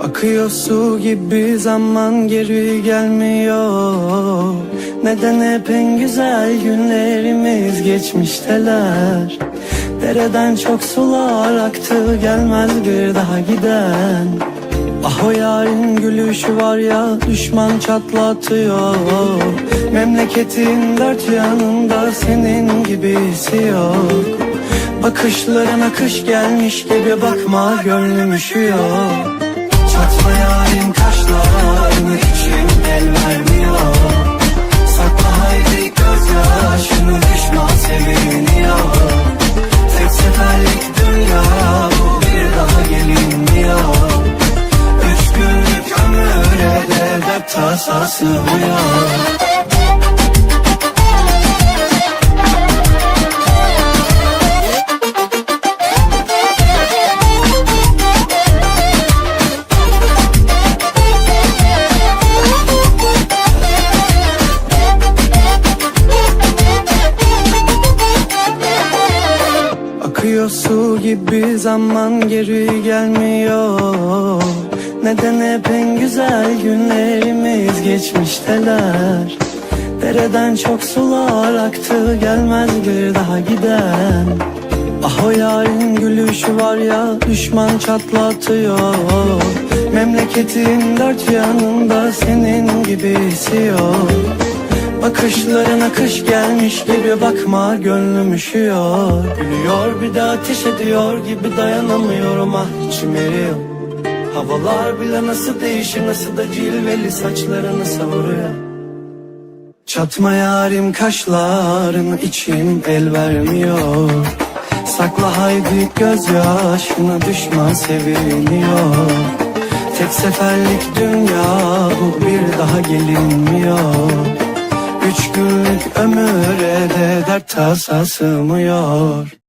Akıyor su gibi zaman geri gelmiyor. Neden hep en güzel günlerimiz geçmişteler? Dereden çok sular aktı gelmez bir daha giden. Ah o yarın gülüşü var ya düşman çatlatıyor. Memleketin dört yanında senin gibisi yok Bakışların akış gelmiş gibi bakma gönlüm üşüyor. Çatma yarim kaşlarını içim el vermiyor? Sakla haydi gözyaşını düşman seviniyor. Tek seferlik dünya bu bir daha gelinmiyor. Üç günlük ömüre de dert tasası uyar Akıyor su gibi zaman geri gelmiyor. Neden hep en güzel günlerimiz geçmişteler? Dereden çok sular aktı gelmez bir daha giden. Ah o yarın gülüşü var ya düşman çatlatıyor. Memleketin dört yanında senin gibisi yok Bakışların akış gelmiş gibi bakma gönlüm üşüyor. Gülüyor bir de ateş ediyor gibi dayanamıyorum ah içim eriyor. Havalar bile nasıl değişir nasıl da cilveli saçlarını savuruyor. Çatma yarim kaşlarını içim el vermiyor. Sakla haydi gözyaşını düşman seviniyor. Tek seferlik dünya bu bir daha gelinmiyor Üç günlük